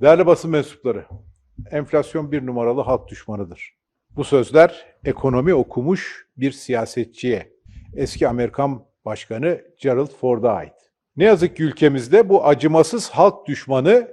Değerli basın mensupları, enflasyon bir numaralı halk düşmanıdır. Bu sözler ekonomi okumuş bir siyasetçiye, eski Amerikan Başkanı Gerald Ford'a ait. Ne yazık ki ülkemizde bu acımasız halk düşmanı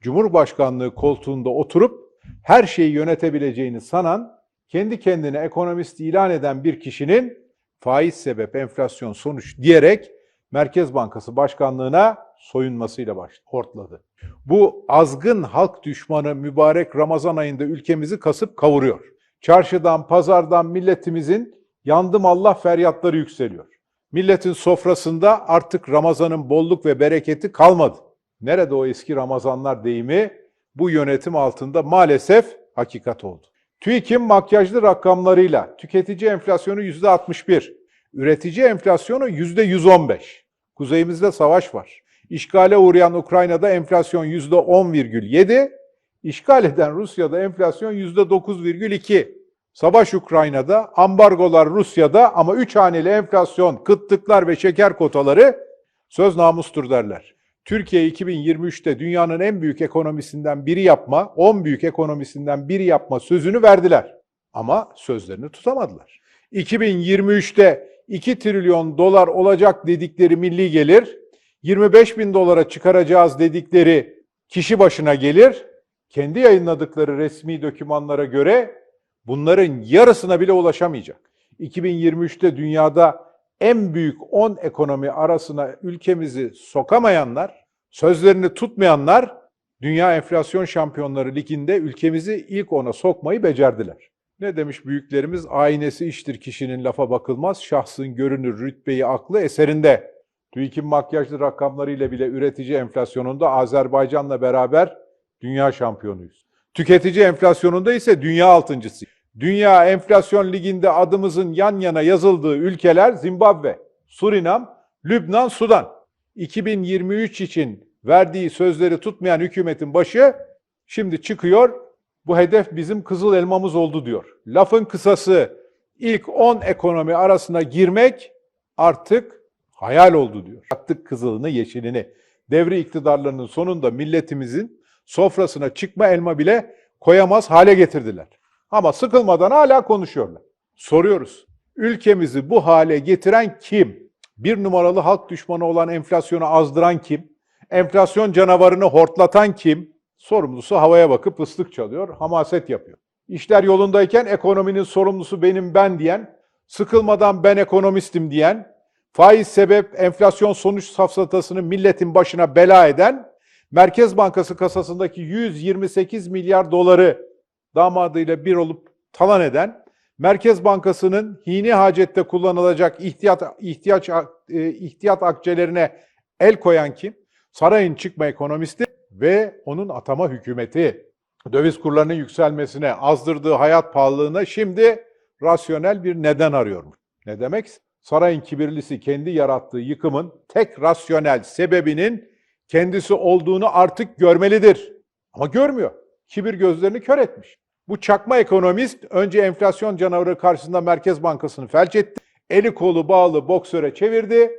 Cumhurbaşkanlığı koltuğunda oturup her şeyi yönetebileceğini sanan, kendi kendine ekonomist ilan eden bir kişinin faiz sebep enflasyon sonuç diyerek Merkez Bankası Başkanlığına soyunmasıyla başladı, hortladı. Bu azgın halk düşmanı mübarek Ramazan ayında ülkemizi kasıp kavuruyor. Çarşıdan, pazardan milletimizin yandım Allah feryatları yükseliyor. Milletin sofrasında artık Ramazan'ın bolluk ve bereketi kalmadı. Nerede o eski Ramazanlar deyimi bu yönetim altında maalesef hakikat oldu. TÜİK'in makyajlı rakamlarıyla tüketici enflasyonu %61, üretici enflasyonu %115. Kuzeyimizde savaş var. İşgale uğrayan Ukrayna'da enflasyon %10,7, işgal eden Rusya'da enflasyon %9,2. Savaş Ukrayna'da, ambargolar Rusya'da ama üç haneli enflasyon, kıtlıklar ve şeker kotaları söz namustur derler. Türkiye 2023'te dünyanın en büyük ekonomisinden biri yapma, 10 büyük ekonomisinden biri yapma sözünü verdiler. Ama sözlerini tutamadılar. 2023'te 2 trilyon dolar olacak dedikleri milli gelir, 25 bin dolara çıkaracağız dedikleri kişi başına gelir, kendi yayınladıkları resmi dokümanlara göre bunların yarısına bile ulaşamayacak. 2023'te dünyada en büyük 10 ekonomi arasına ülkemizi sokamayanlar, sözlerini tutmayanlar Dünya Enflasyon Şampiyonları Ligi'nde ülkemizi ilk ona sokmayı becerdiler. Ne demiş büyüklerimiz? Aynesi iştir kişinin lafa bakılmaz, şahsın görünür rütbeyi aklı eserinde. TÜİK'in makyajlı rakamlarıyla bile üretici enflasyonunda Azerbaycan'la beraber dünya şampiyonuyuz. Tüketici enflasyonunda ise dünya altıncısı. Dünya Enflasyon Ligi'nde adımızın yan yana yazıldığı ülkeler Zimbabwe, Surinam, Lübnan, Sudan. 2023 için verdiği sözleri tutmayan hükümetin başı şimdi çıkıyor. Bu hedef bizim kızıl elmamız oldu diyor. Lafın kısası ilk 10 ekonomi arasına girmek artık hayal oldu diyor. Attık kızılını, yeşilini. Devri iktidarlarının sonunda milletimizin sofrasına çıkma elma bile koyamaz hale getirdiler. Ama sıkılmadan hala konuşuyorlar. Soruyoruz. Ülkemizi bu hale getiren kim? Bir numaralı halk düşmanı olan enflasyonu azdıran kim? Enflasyon canavarını hortlatan kim? Sorumlusu havaya bakıp ıslık çalıyor, hamaset yapıyor. İşler yolundayken ekonominin sorumlusu benim ben diyen, sıkılmadan ben ekonomistim diyen, faiz sebep enflasyon sonuç safsatasını milletin başına bela eden, Merkez Bankası kasasındaki 128 milyar doları damadıyla bir olup talan eden, Merkez Bankası'nın hini hacette kullanılacak ihtiyat ihtiyaç e, ihtiyat akçelerine el koyan kim? Sarayın çıkma ekonomisti ve onun atama hükümeti. Döviz kurlarının yükselmesine, azdırdığı hayat pahalılığına şimdi rasyonel bir neden arıyormuş. Ne demek? Sarayın kibirlisi kendi yarattığı yıkımın tek rasyonel sebebinin kendisi olduğunu artık görmelidir. Ama görmüyor. Kibir gözlerini kör etmiş. Bu çakma ekonomist önce enflasyon canavarı karşısında Merkez Bankası'nı felç etti. Eli kolu bağlı boksöre çevirdi.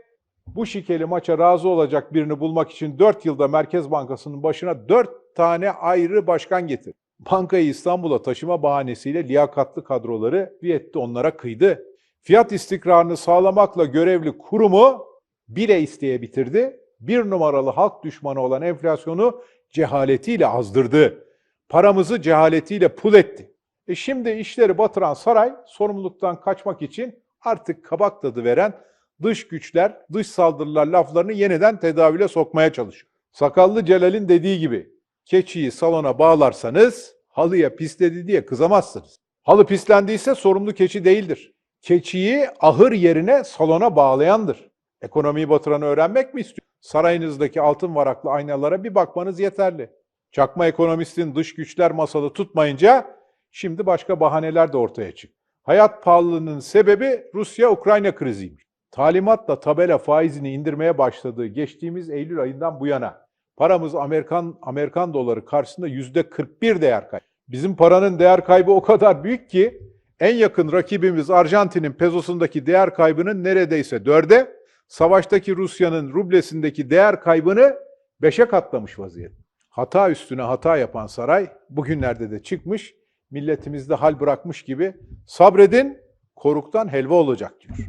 Bu şikeli maça razı olacak birini bulmak için 4 yılda Merkez Bankası'nın başına 4 tane ayrı başkan getirdi. Bankayı İstanbul'a taşıma bahanesiyle liyakatlı kadroları etti onlara kıydı. Fiyat istikrarını sağlamakla görevli kurumu bile isteye bitirdi. Bir numaralı halk düşmanı olan enflasyonu cehaletiyle azdırdı. Paramızı cehaletiyle pul etti. E şimdi işleri batıran saray sorumluluktan kaçmak için artık kabak tadı veren dış güçler, dış saldırılar laflarını yeniden tedavüle sokmaya çalışıyor. Sakallı Celal'in dediği gibi keçiyi salona bağlarsanız halıya pisledi diye kızamazsınız. Halı pislendiyse sorumlu keçi değildir. Keçiyi ahır yerine salona bağlayandır. Ekonomiyi batıranı öğrenmek mi istiyor? Sarayınızdaki altın varaklı aynalara bir bakmanız yeterli. Çakma ekonomistin dış güçler masalı tutmayınca şimdi başka bahaneler de ortaya çıktı. Hayat pahalılığının sebebi Rusya-Ukrayna kriziymiş. Talimatla tabela faizini indirmeye başladığı geçtiğimiz Eylül ayından bu yana paramız Amerikan Amerikan doları karşısında yüzde 41 değer kaybı. Bizim paranın değer kaybı o kadar büyük ki en yakın rakibimiz Arjantin'in pezosundaki değer kaybının neredeyse dörde, savaştaki Rusya'nın rublesindeki değer kaybını beşe katlamış vaziyette. Hata üstüne hata yapan saray bugünlerde de çıkmış, milletimizde hal bırakmış gibi sabredin, koruktan helva olacak diyor.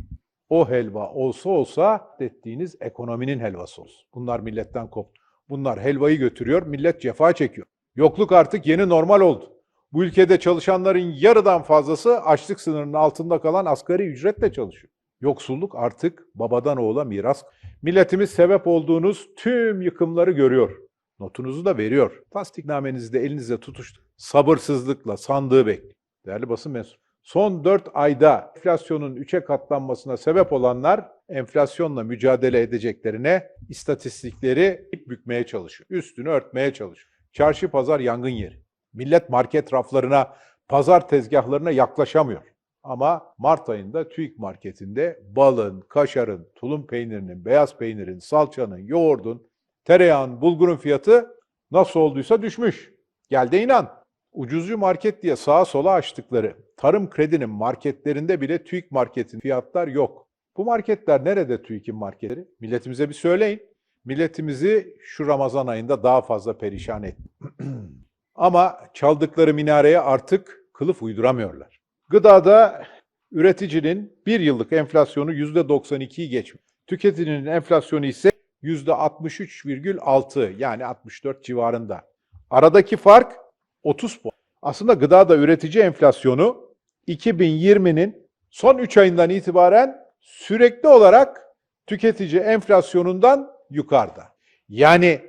O helva olsa olsa ettiğiniz ekonominin helvası olsun. Bunlar milletten koptu. Bunlar helvayı götürüyor, millet cefa çekiyor. Yokluk artık yeni normal oldu. Bu ülkede çalışanların yarıdan fazlası açlık sınırının altında kalan asgari ücretle çalışıyor. Yoksulluk artık babadan oğula miras. Milletimiz sebep olduğunuz tüm yıkımları görüyor. Notunuzu da veriyor. Tasdiknamenizi de elinizde tutuştu. Sabırsızlıkla sandığı bekliyor. Değerli basın mensubu. Son 4 ayda enflasyonun 3'e katlanmasına sebep olanlar enflasyonla mücadele edeceklerine istatistikleri bükmeye çalışıyor. Üstünü örtmeye çalışıyor. Çarşı pazar yangın yeri. Millet market raflarına, pazar tezgahlarına yaklaşamıyor. Ama Mart ayında TÜİK marketinde balın, kaşarın, tulum peynirinin, beyaz peynirin, salçanın, yoğurdun, tereyağın, bulgurun fiyatı nasıl olduysa düşmüş. Gel de inan. Ucuzcu market diye sağa sola açtıkları tarım kredinin marketlerinde bile TÜİK marketin fiyatlar yok. Bu marketler nerede TÜİK'in marketleri? Milletimize bir söyleyin. Milletimizi şu Ramazan ayında daha fazla perişan etti. Ama çaldıkları minareye artık kılıf uyduramıyorlar. Gıdada üreticinin bir yıllık enflasyonu %92'yi geçmiş. Tüketicinin enflasyonu ise %63,6 yani 64 civarında. Aradaki fark 30 puan. Aslında gıdada üretici enflasyonu 2020'nin son 3 ayından itibaren sürekli olarak tüketici enflasyonundan yukarıda. Yani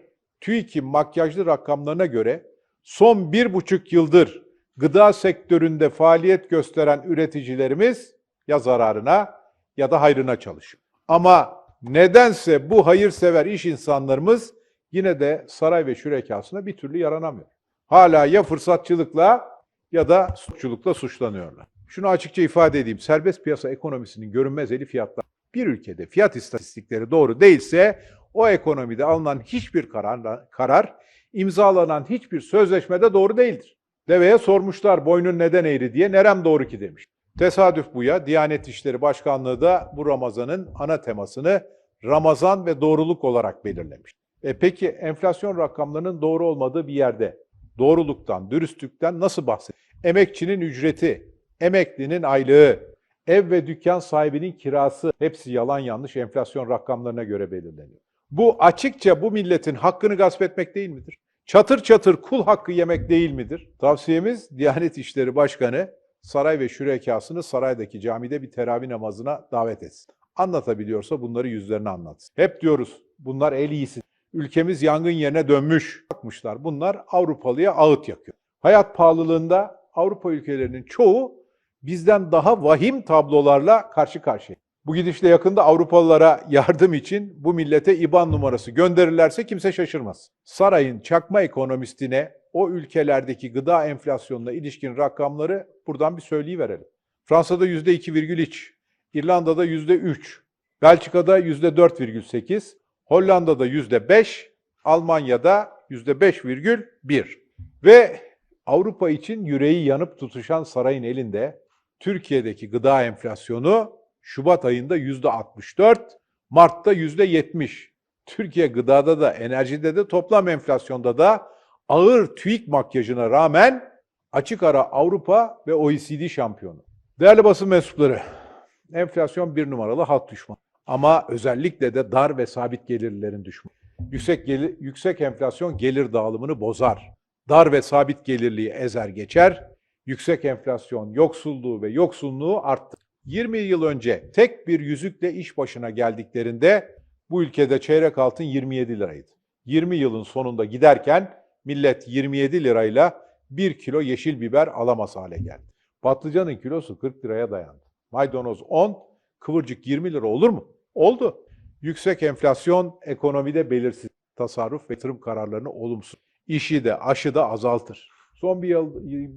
TÜİK'in makyajlı rakamlarına göre son bir buçuk yıldır gıda sektöründe faaliyet gösteren üreticilerimiz ya zararına ya da hayrına çalışıyor. Ama nedense bu hayırsever iş insanlarımız yine de saray ve şürekasına bir türlü yaranamıyor. Hala ya fırsatçılıkla ya da suçlulukla suçlanıyorlar. Şunu açıkça ifade edeyim. Serbest piyasa ekonomisinin görünmez eli fiyatlar. Bir ülkede fiyat istatistikleri doğru değilse o ekonomide alınan hiçbir karar, karar imzalanan hiçbir sözleşmede doğru değildir. Deveye sormuşlar boynun neden eğri diye nerem doğru ki demiş. Tesadüf bu ya. Diyanet İşleri Başkanlığı da bu Ramazan'ın ana temasını Ramazan ve doğruluk olarak belirlemiş. E peki enflasyon rakamlarının doğru olmadığı bir yerde doğruluktan, dürüstlükten nasıl bahsediyor? Emekçinin ücreti, emeklinin aylığı, ev ve dükkan sahibinin kirası hepsi yalan yanlış enflasyon rakamlarına göre belirleniyor. Bu açıkça bu milletin hakkını gasp etmek değil midir? Çatır çatır kul hakkı yemek değil midir? Tavsiyemiz Diyanet İşleri Başkanı saray ve şürekasını saraydaki camide bir teravih namazına davet etsin. Anlatabiliyorsa bunları yüzlerine anlatsın. Hep diyoruz bunlar el iyisi. Ülkemiz yangın yerine dönmüş. Bakmışlar bunlar Avrupalıya ağıt yakıyor. Hayat pahalılığında Avrupa ülkelerinin çoğu bizden daha vahim tablolarla karşı karşıya. Bu gidişle yakında Avrupalılara yardım için bu millete IBAN numarası gönderirlerse kimse şaşırmaz. Sarayın çakma ekonomistine o ülkelerdeki gıda enflasyonuna ilişkin rakamları buradan bir söyleyiverelim. Fransa'da %2,3, İrlanda'da %3, Belçika'da %4,8, Hollanda'da %5, Almanya'da %5,1. Ve Avrupa için yüreği yanıp tutuşan sarayın elinde Türkiye'deki gıda enflasyonu Şubat ayında yüzde 64, Mart'ta yüzde 70. Türkiye gıdada da, enerjide de, toplam enflasyonda da ağır TÜİK makyajına rağmen açık ara Avrupa ve OECD şampiyonu. Değerli basın mensupları, enflasyon bir numaralı halk düşmanı. Ama özellikle de dar ve sabit gelirlerin düşmanı. Yüksek, gelir, yüksek enflasyon gelir dağılımını bozar. Dar ve sabit gelirliği ezer geçer. Yüksek enflasyon yoksulluğu ve yoksunluğu arttırır. 20 yıl önce tek bir yüzükle iş başına geldiklerinde bu ülkede çeyrek altın 27 liraydı. 20 yılın sonunda giderken millet 27 lirayla 1 kilo yeşil biber alamaz hale geldi. Patlıcanın kilosu 40 liraya dayandı. Maydanoz 10, kıvırcık 20 lira olur mu? Oldu. Yüksek enflasyon ekonomide belirsiz tasarruf ve yatırım kararlarını olumsuz. İşi de aşı da azaltır. Son bir yıl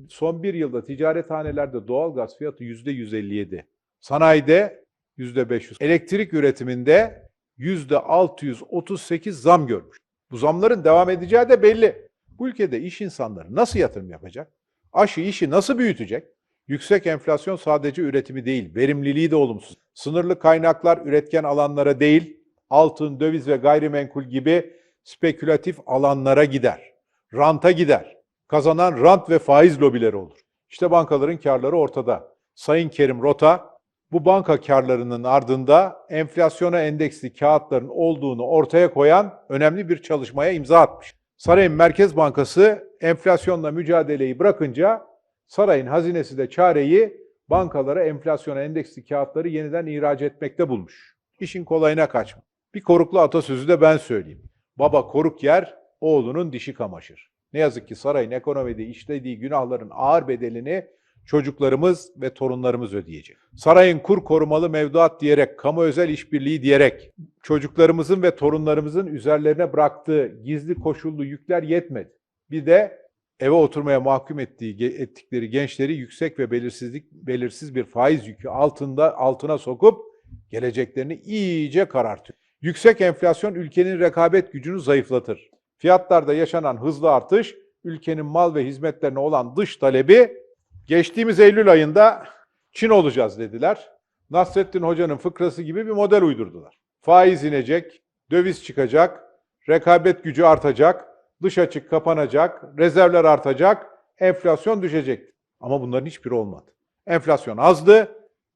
son bir yılda ticarethanelerde doğal gaz fiyatı %157. Sanayide %500. Elektrik üretiminde %638 zam görmüş. Bu zamların devam edeceği de belli. Bu ülkede iş insanları nasıl yatırım yapacak? Aşı işi nasıl büyütecek? Yüksek enflasyon sadece üretimi değil, verimliliği de olumsuz. Sınırlı kaynaklar üretken alanlara değil, altın, döviz ve gayrimenkul gibi spekülatif alanlara gider. ranta gider. Kazanan rant ve faiz lobileri olur. İşte bankaların karları ortada. Sayın Kerim Rota bu banka karlarının ardında enflasyona endeksli kağıtların olduğunu ortaya koyan önemli bir çalışmaya imza atmış. Sarayın Merkez Bankası enflasyonla mücadeleyi bırakınca sarayın hazinesi de çareyi bankalara enflasyona endeksli kağıtları yeniden ihraç etmekte bulmuş. İşin kolayına kaçma. Bir koruklu atasözü de ben söyleyeyim. Baba koruk yer, oğlunun dişi kamaşır. Ne yazık ki sarayın ekonomide işlediği günahların ağır bedelini çocuklarımız ve torunlarımız ödeyecek. Sarayın kur korumalı mevduat diyerek, kamu özel işbirliği diyerek çocuklarımızın ve torunlarımızın üzerlerine bıraktığı gizli koşullu yükler yetmedi. Bir de eve oturmaya mahkum ettiği ettikleri gençleri yüksek ve belirsizlik belirsiz bir faiz yükü altında altına sokup geleceklerini iyice karartıyor. Yüksek enflasyon ülkenin rekabet gücünü zayıflatır. Fiyatlarda yaşanan hızlı artış ülkenin mal ve hizmetlerine olan dış talebi geçtiğimiz Eylül ayında Çin olacağız dediler. Nasrettin Hoca'nın fıkrası gibi bir model uydurdular. Faiz inecek, döviz çıkacak, rekabet gücü artacak, dış açık kapanacak, rezervler artacak, enflasyon düşecek. Ama bunların hiçbiri olmadı. Enflasyon azdı,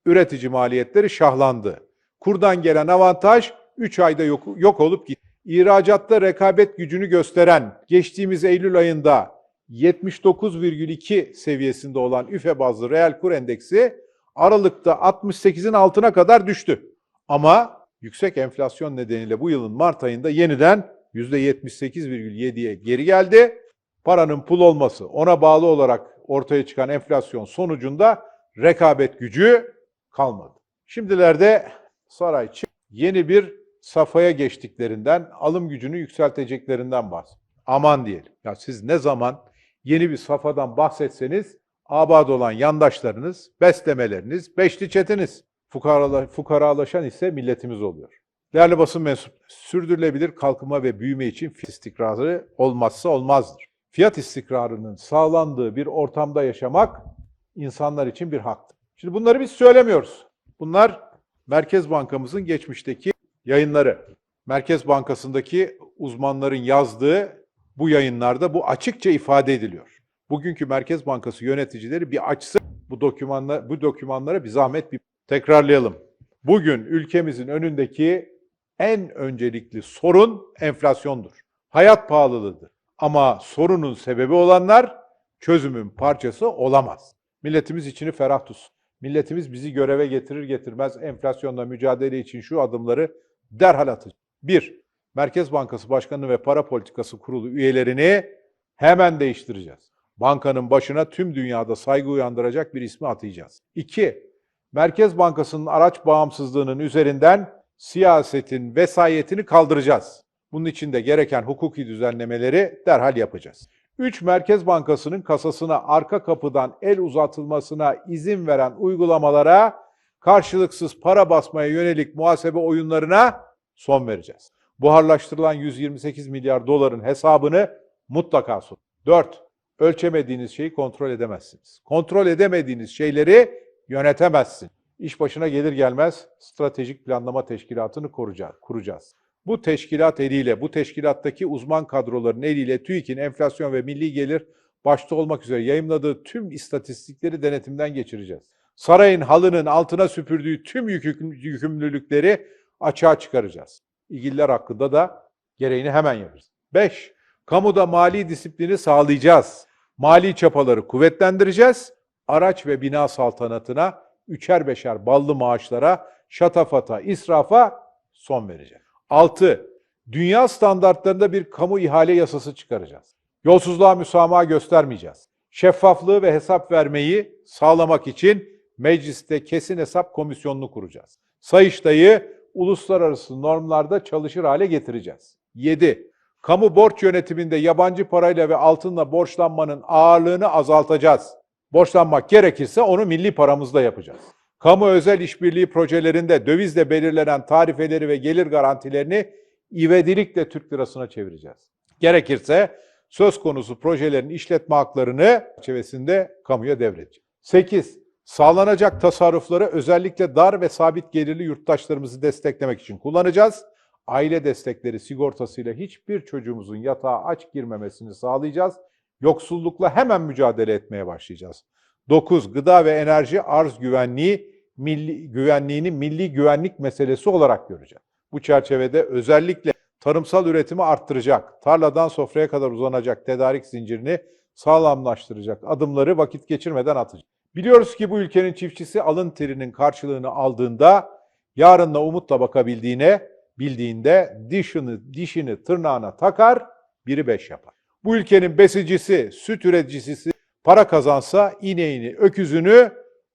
üretici maliyetleri şahlandı. Kurdan gelen avantaj 3 ayda yok, yok olup gitti. İhracatta rekabet gücünü gösteren geçtiğimiz Eylül ayında 79,2 seviyesinde olan üfe bazlı reel kur endeksi Aralık'ta 68'in altına kadar düştü. Ama yüksek enflasyon nedeniyle bu yılın Mart ayında yeniden %78,7'ye geri geldi. Paranın pul olması, ona bağlı olarak ortaya çıkan enflasyon sonucunda rekabet gücü kalmadı. Şimdilerde saray yeni bir safhaya geçtiklerinden, alım gücünü yükselteceklerinden bahsediyor. Aman diyelim. Ya siz ne zaman yeni bir safhadan bahsetseniz abad olan yandaşlarınız, beslemeleriniz, beşli çetiniz. Fukaralı, fukaralaşan ise milletimiz oluyor. Değerli basın mensupları, sürdürülebilir kalkınma ve büyüme için fiyat istikrarı olmazsa olmazdır. Fiyat istikrarının sağlandığı bir ortamda yaşamak insanlar için bir haktır. Şimdi bunları biz söylemiyoruz. Bunlar Merkez Bankamızın geçmişteki yayınları. Merkez Bankası'ndaki uzmanların yazdığı bu yayınlarda bu açıkça ifade ediliyor. Bugünkü Merkez Bankası yöneticileri bir açsın bu dokümanla bu dokümanlara bir zahmet bir tekrarlayalım. Bugün ülkemizin önündeki en öncelikli sorun enflasyondur. Hayat pahalılığıdır. Ama sorunun sebebi olanlar çözümün parçası olamaz. Milletimiz içini ferah tutsun. Milletimiz bizi göreve getirir getirmez enflasyonla mücadele için şu adımları derhal atacak. 1. Merkez Bankası Başkanı ve Para Politikası Kurulu üyelerini hemen değiştireceğiz. Bankanın başına tüm dünyada saygı uyandıracak bir ismi atayacağız. 2. Merkez Bankası'nın araç bağımsızlığının üzerinden siyasetin vesayetini kaldıracağız. Bunun için de gereken hukuki düzenlemeleri derhal yapacağız. 3. Merkez Bankası'nın kasasına arka kapıdan el uzatılmasına izin veren uygulamalara karşılıksız para basmaya yönelik muhasebe oyunlarına son vereceğiz. Buharlaştırılan 128 milyar doların hesabını mutlaka sorun. 4. Ölçemediğiniz şeyi kontrol edemezsiniz. Kontrol edemediğiniz şeyleri yönetemezsin. İş başına gelir gelmez stratejik planlama teşkilatını kuracağız. Bu teşkilat eliyle, bu teşkilattaki uzman kadroların eliyle TÜİK'in enflasyon ve milli gelir başta olmak üzere yayımladığı tüm istatistikleri denetimden geçireceğiz. Sarayın halının altına süpürdüğü tüm yükümlülükleri açığa çıkaracağız. İlgililer hakkında da gereğini hemen yaparız. 5. Kamuda mali disiplini sağlayacağız. Mali çapaları kuvvetlendireceğiz. Araç ve bina saltanatına üçer beşer ballı maaşlara, şatafata, israfa son vereceğiz. 6. Dünya standartlarında bir kamu ihale yasası çıkaracağız. Yolsuzluğa müsamaha göstermeyeceğiz. Şeffaflığı ve hesap vermeyi sağlamak için mecliste kesin hesap komisyonunu kuracağız. Sayıştay'ı uluslararası normlarda çalışır hale getireceğiz. 7. Kamu borç yönetiminde yabancı parayla ve altınla borçlanmanın ağırlığını azaltacağız. Borçlanmak gerekirse onu milli paramızla yapacağız. Kamu özel işbirliği projelerinde dövizle belirlenen tarifeleri ve gelir garantilerini ivedilikle Türk lirasına çevireceğiz. Gerekirse söz konusu projelerin işletme haklarını çerçevesinde kamuya devredeceğiz. 8. Sağlanacak tasarrufları özellikle dar ve sabit gelirli yurttaşlarımızı desteklemek için kullanacağız. aile destekleri sigortasıyla hiçbir çocuğumuzun yatağa aç girmemesini sağlayacağız. Yoksullukla hemen mücadele etmeye başlayacağız. 9. Gıda ve enerji arz güvenliği milli, güvenliğini milli güvenlik meselesi olarak göreceğiz. Bu çerçevede özellikle tarımsal üretimi arttıracak, tarladan sofraya kadar uzanacak tedarik zincirini sağlamlaştıracak adımları vakit geçirmeden atacak. Biliyoruz ki bu ülkenin çiftçisi alın terinin karşılığını aldığında yarınla umutla bakabildiğine bildiğinde dişini, dişini tırnağına takar, biri beş yapar. Bu ülkenin besicisi, süt üreticisi para kazansa ineğini, öküzünü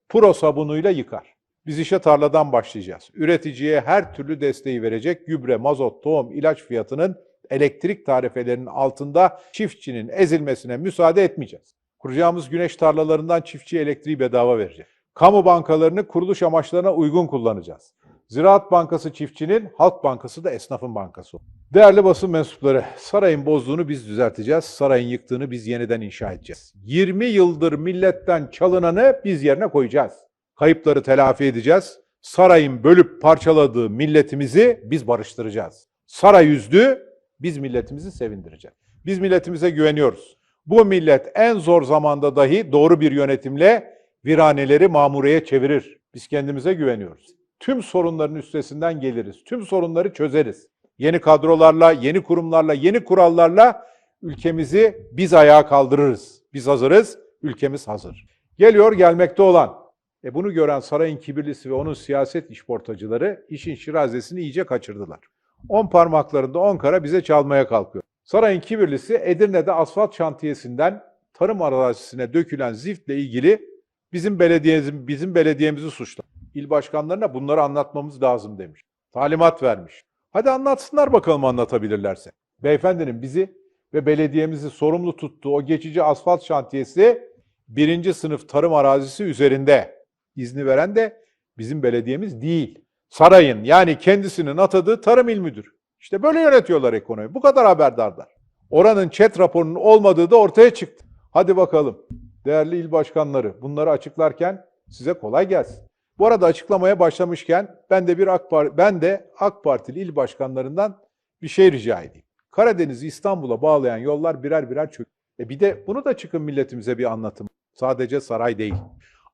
pro sabunuyla yıkar. Biz işe tarladan başlayacağız. Üreticiye her türlü desteği verecek gübre, mazot, tohum, ilaç fiyatının elektrik tarifelerinin altında çiftçinin ezilmesine müsaade etmeyeceğiz. Kuracağımız güneş tarlalarından çiftçiye elektriği bedava vereceğiz. Kamu bankalarını kuruluş amaçlarına uygun kullanacağız. Ziraat Bankası çiftçinin, Halk Bankası da esnafın bankası. Değerli basın mensupları, sarayın bozduğunu biz düzelteceğiz, sarayın yıktığını biz yeniden inşa edeceğiz. 20 yıldır milletten çalınanı biz yerine koyacağız. Kayıpları telafi edeceğiz. Sarayın bölüp parçaladığı milletimizi biz barıştıracağız. Saray üzdü, biz milletimizi sevindireceğiz. Biz milletimize güveniyoruz. Bu millet en zor zamanda dahi doğru bir yönetimle viraneleri mamureye çevirir. Biz kendimize güveniyoruz. Tüm sorunların üstesinden geliriz. Tüm sorunları çözeriz. Yeni kadrolarla, yeni kurumlarla, yeni kurallarla ülkemizi biz ayağa kaldırırız. Biz hazırız, ülkemiz hazır. Geliyor gelmekte olan. E bunu gören sarayın kibirlisi ve onun siyaset işportacıları işin şirazesini iyice kaçırdılar. On parmaklarında on kara bize çalmaya kalkıyor. Sarayın kibirlisi Edirne'de asfalt şantiyesinden tarım arazisine dökülen ziftle ilgili bizim belediyemiz, bizim belediyemizi suçladı. İl başkanlarına bunları anlatmamız lazım demiş. Talimat vermiş. Hadi anlatsınlar bakalım anlatabilirlerse. Beyefendinin bizi ve belediyemizi sorumlu tuttuğu o geçici asfalt şantiyesi birinci sınıf tarım arazisi üzerinde. İzni veren de bizim belediyemiz değil. Sarayın yani kendisinin atadığı tarım il müdürü. İşte böyle yönetiyorlar ekonomi. Bu kadar haberdarlar. Oranın chat raporunun olmadığı da ortaya çıktı. Hadi bakalım. Değerli il başkanları bunları açıklarken size kolay gelsin. Bu arada açıklamaya başlamışken ben de bir AK Parti, ben de AK Partili il başkanlarından bir şey rica edeyim. Karadeniz'i İstanbul'a bağlayan yollar birer birer çök. E bir de bunu da çıkın milletimize bir anlatın. Sadece saray değil.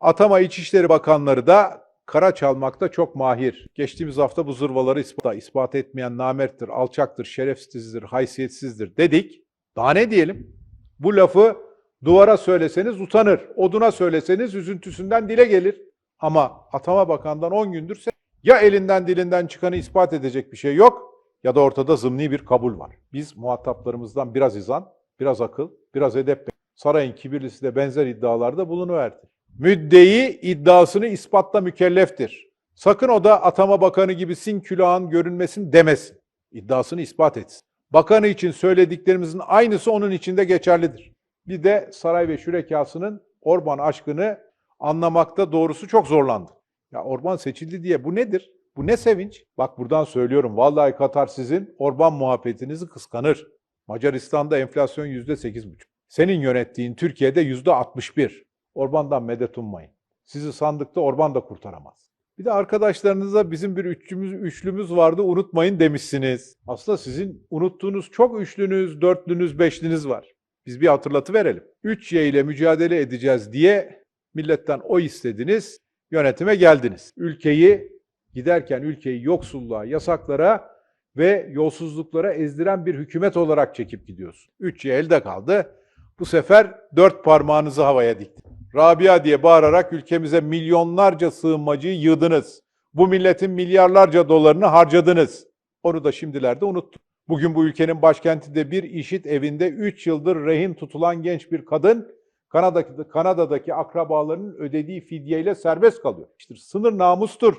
Atama İçişleri Bakanları da kara çalmakta çok mahir. Geçtiğimiz hafta bu zırvaları ispat, ispat etmeyen namerttir, alçaktır, şerefsizdir, haysiyetsizdir dedik. Daha ne diyelim? Bu lafı duvara söyleseniz utanır, oduna söyleseniz üzüntüsünden dile gelir. Ama Atama Bakan'dan 10 gündür ya elinden dilinden çıkanı ispat edecek bir şey yok ya da ortada zımni bir kabul var. Biz muhataplarımızdan biraz izan, biraz akıl, biraz edep sarayın kibirlisi de benzer iddialarda bulunuverdi. Müddeyi iddiasını ispatla mükelleftir. Sakın o da atama bakanı gibi sin külahın görünmesin demesin. İddiasını ispat etsin. Bakanı için söylediklerimizin aynısı onun içinde geçerlidir. Bir de saray ve şürekasının Orban aşkını anlamakta doğrusu çok zorlandı. Ya Orban seçildi diye bu nedir? Bu ne sevinç? Bak buradan söylüyorum. Vallahi Katar sizin Orban muhabbetinizi kıskanır. Macaristan'da enflasyon yüzde sekiz buçuk. Senin yönettiğin Türkiye'de yüzde altmış bir. Orban'dan medet ummayın. Sizi sandıkta Orban da kurtaramaz. Bir de arkadaşlarınıza bizim bir üçlümüz, üçlümüz vardı unutmayın demişsiniz. Aslında sizin unuttuğunuz çok üçlünüz, dörtlünüz, beşliniz var. Biz bir hatırlatı verelim. 3Y ile mücadele edeceğiz diye milletten oy istediniz, yönetime geldiniz. Ülkeyi giderken ülkeyi yoksulluğa, yasaklara ve yolsuzluklara ezdiren bir hükümet olarak çekip gidiyorsun. 3Y elde kaldı. Bu sefer dört parmağınızı havaya dikti. Rabia diye bağırarak ülkemize milyonlarca sığınmacıyı yığdınız. Bu milletin milyarlarca dolarını harcadınız. Onu da şimdilerde unuttuk. Bugün bu ülkenin başkentinde bir işit evinde 3 yıldır rehin tutulan genç bir kadın Kanada'daki, Kanada'daki akrabalarının ödediği fidyeyle serbest kalıyor. İşte sınır namustur.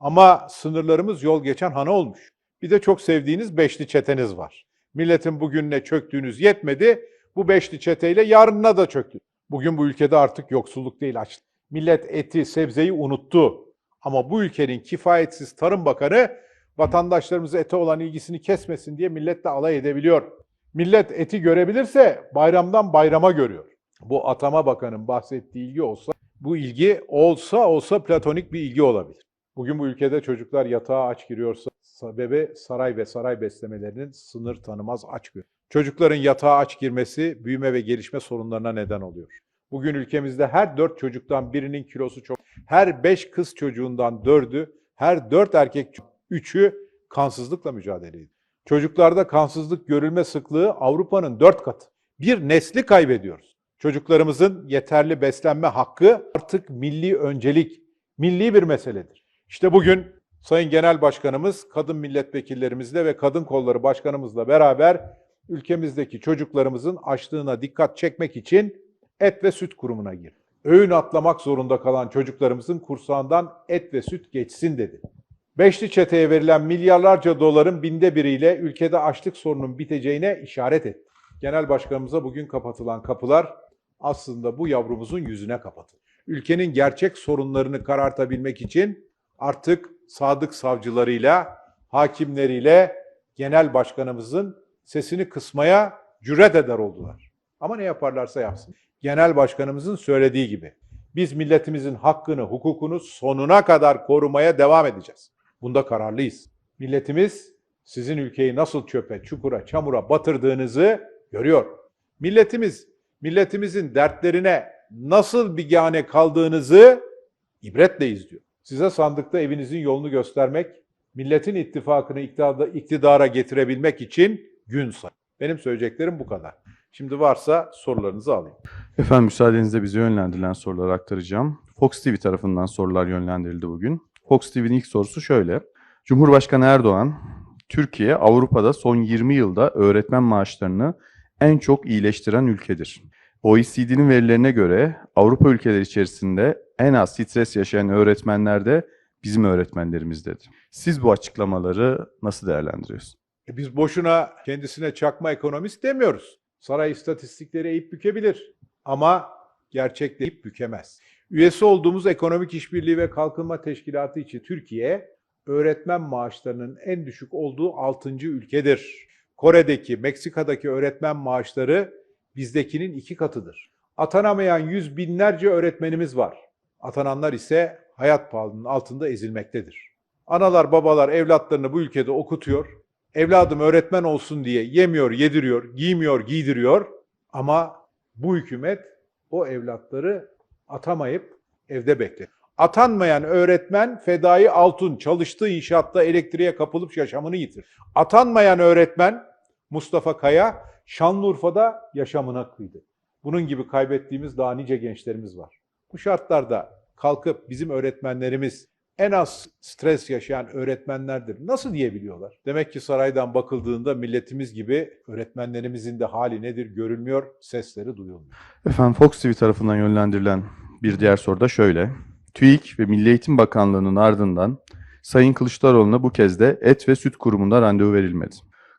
Ama sınırlarımız yol geçen hana olmuş. Bir de çok sevdiğiniz beşli çeteniz var. Milletin bugününe çöktüğünüz yetmedi. Bu beşli çeteyle yarınına da çöktü. Bugün bu ülkede artık yoksulluk değil açlık. Millet eti, sebzeyi unuttu. Ama bu ülkenin kifayetsiz Tarım Bakanı vatandaşlarımıza ete olan ilgisini kesmesin diye milletle alay edebiliyor. Millet eti görebilirse bayramdan bayrama görüyor. Bu atama bakanın bahsettiği ilgi olsa, bu ilgi olsa olsa platonik bir ilgi olabilir. Bugün bu ülkede çocuklar yatağa aç giriyorsa, sebebi saray ve saray beslemelerinin sınır tanımaz aç gö- Çocukların yatağa aç girmesi büyüme ve gelişme sorunlarına neden oluyor. Bugün ülkemizde her dört çocuktan birinin kilosu çok. Her beş kız çocuğundan dördü, her dört erkek üçü kansızlıkla mücadele ediyor. Çocuklarda kansızlık görülme sıklığı Avrupa'nın dört katı. Bir nesli kaybediyoruz. Çocuklarımızın yeterli beslenme hakkı artık milli öncelik, milli bir meseledir. İşte bugün Sayın Genel Başkanımız, kadın milletvekillerimizle ve kadın kolları başkanımızla beraber ülkemizdeki çocuklarımızın açlığına dikkat çekmek için et ve süt kurumuna girdi. Öğün atlamak zorunda kalan çocuklarımızın kursağından et ve süt geçsin dedi. Beşli çeteye verilen milyarlarca doların binde biriyle ülkede açlık sorunun biteceğine işaret etti. Genel Başkanımıza bugün kapatılan kapılar aslında bu yavrumuzun yüzüne kapatıldı. Ülkenin gerçek sorunlarını karartabilmek için artık sadık savcılarıyla, hakimleriyle genel başkanımızın sesini kısmaya cüret eder oldular. Ama ne yaparlarsa yapsın. Genel başkanımızın söylediği gibi biz milletimizin hakkını, hukukunu sonuna kadar korumaya devam edeceğiz. Bunda kararlıyız. Milletimiz sizin ülkeyi nasıl çöpe, çukura, çamura batırdığınızı görüyor. Milletimiz, milletimizin dertlerine nasıl bigane kaldığınızı ibretle izliyor. Size sandıkta evinizin yolunu göstermek, milletin ittifakını iktidara getirebilmek için gün say. Benim söyleyeceklerim bu kadar. Şimdi varsa sorularınızı alayım. Efendim müsaadenizle bize yönlendirilen soruları aktaracağım. Fox TV tarafından sorular yönlendirildi bugün. Fox TV'nin ilk sorusu şöyle. Cumhurbaşkanı Erdoğan, Türkiye Avrupa'da son 20 yılda öğretmen maaşlarını en çok iyileştiren ülkedir. OECD'nin verilerine göre Avrupa ülkeleri içerisinde en az stres yaşayan öğretmenler de bizim öğretmenlerimiz dedi. Siz bu açıklamaları nasıl değerlendiriyorsunuz? Biz boşuna kendisine çakma ekonomist demiyoruz. Saray istatistikleri eğip bükebilir ama gerçek de eğip bükemez. Üyesi olduğumuz Ekonomik İşbirliği ve Kalkınma Teşkilatı için Türkiye öğretmen maaşlarının en düşük olduğu 6. ülkedir. Kore'deki, Meksika'daki öğretmen maaşları bizdekinin iki katıdır. Atanamayan yüz binlerce öğretmenimiz var. Atananlar ise hayat pahalılığının altında ezilmektedir. Analar babalar evlatlarını bu ülkede okutuyor. Evladım öğretmen olsun diye yemiyor, yediriyor, giymiyor, giydiriyor. Ama bu hükümet o evlatları atamayıp evde bekliyor. Atanmayan öğretmen Fedai Altun çalıştığı inşaatta elektriğe kapılıp yaşamını yitir. Atanmayan öğretmen Mustafa Kaya Şanlıurfa'da yaşamına kıydı. Bunun gibi kaybettiğimiz daha nice gençlerimiz var. Bu şartlarda kalkıp bizim öğretmenlerimiz en az stres yaşayan öğretmenlerdir. Nasıl diyebiliyorlar? Demek ki saraydan bakıldığında milletimiz gibi öğretmenlerimizin de hali nedir görülmüyor, sesleri duyulmuyor. Efendim Fox TV tarafından yönlendirilen bir diğer soru da şöyle. TÜİK ve Milli Eğitim Bakanlığı'nın ardından Sayın Kılıçdaroğlu'na bu kez de et ve süt kurumunda randevu verilmedi.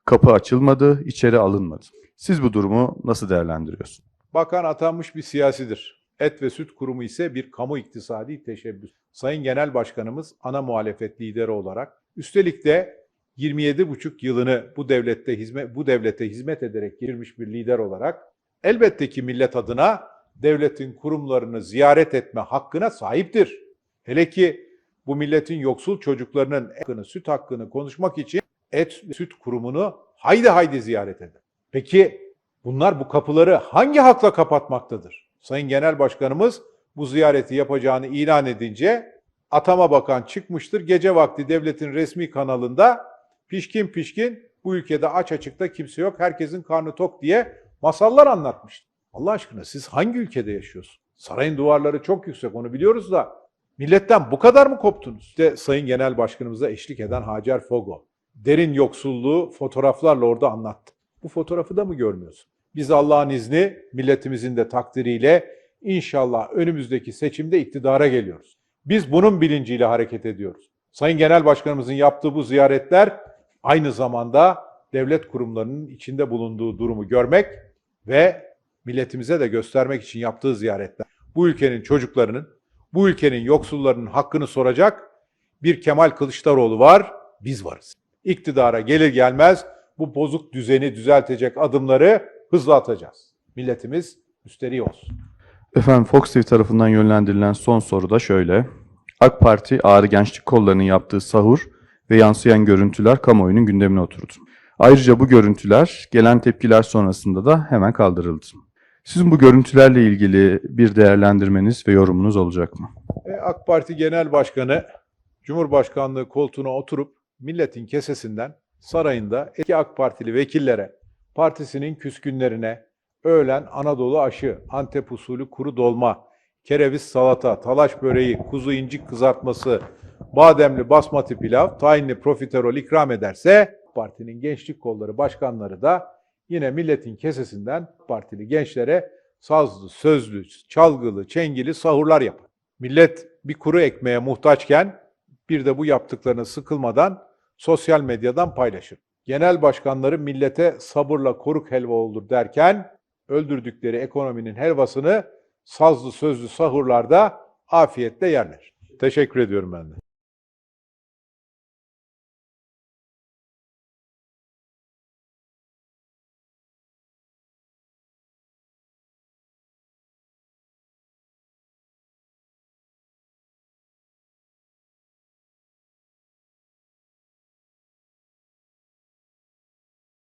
Kapı açılmadı, içeri alınmadı. Siz bu durumu nasıl değerlendiriyorsunuz? Bakan atanmış bir siyasidir. Et ve Süt Kurumu ise bir kamu iktisadi teşebbüs. Sayın Genel Başkanımız ana muhalefet lideri olarak üstelik de 27,5 yılını bu devlette hizmet bu devlete hizmet ederek girmiş bir lider olarak elbette ki millet adına devletin kurumlarını ziyaret etme hakkına sahiptir. Hele ki bu milletin yoksul çocuklarının hakkını, süt hakkını konuşmak için et süt kurumunu haydi haydi ziyaret eder. Peki bunlar bu kapıları hangi hakla kapatmaktadır? Sayın Genel Başkanımız bu ziyareti yapacağını ilan edince Atama Bakan çıkmıştır. Gece vakti devletin resmi kanalında pişkin pişkin bu ülkede aç açıkta kimse yok, herkesin karnı tok diye masallar anlatmıştır. Allah aşkına siz hangi ülkede yaşıyorsunuz? Sarayın duvarları çok yüksek onu biliyoruz da milletten bu kadar mı koptunuz? İşte Sayın Genel Başkanımıza eşlik eden Hacer Fogo derin yoksulluğu fotoğraflarla orada anlattı. Bu fotoğrafı da mı görmüyorsun? Biz Allah'ın izni milletimizin de takdiriyle inşallah önümüzdeki seçimde iktidara geliyoruz. Biz bunun bilinciyle hareket ediyoruz. Sayın Genel Başkanımızın yaptığı bu ziyaretler aynı zamanda devlet kurumlarının içinde bulunduğu durumu görmek ve milletimize de göstermek için yaptığı ziyaretler. Bu ülkenin çocuklarının, bu ülkenin yoksullarının hakkını soracak bir Kemal Kılıçdaroğlu var, biz varız. İktidara gelir gelmez bu bozuk düzeni düzeltecek adımları hızla atacağız. Milletimiz müsterih olsun. Efendim Fox TV tarafından yönlendirilen son soru da şöyle. AK Parti Ağrı Gençlik Kolları'nın yaptığı sahur ve yansıyan görüntüler kamuoyunun gündemine oturdu. Ayrıca bu görüntüler gelen tepkiler sonrasında da hemen kaldırıldı. Sizin bu görüntülerle ilgili bir değerlendirmeniz ve yorumunuz olacak mı? E, AK Parti Genel Başkanı Cumhurbaşkanlığı koltuğuna oturup milletin kesesinden sarayında eski AK Partili vekillere, partisinin küskünlerine öğlen Anadolu aşı, Antep usulü kuru dolma, kereviz salata, talaş böreği, kuzu incik kızartması, bademli basmati pilav, tahinli profiterol ikram ederse partinin gençlik kolları başkanları da yine milletin kesesinden partili gençlere sazlı, sözlü, çalgılı, çengili sahurlar yapar. Millet bir kuru ekmeğe muhtaçken bir de bu yaptıklarını sıkılmadan sosyal medyadan paylaşır. Genel başkanları millete sabırla koruk helva olur derken öldürdükleri ekonominin helvasını sazlı sözlü sahurlarda afiyetle yerler. Teşekkür ediyorum ben de.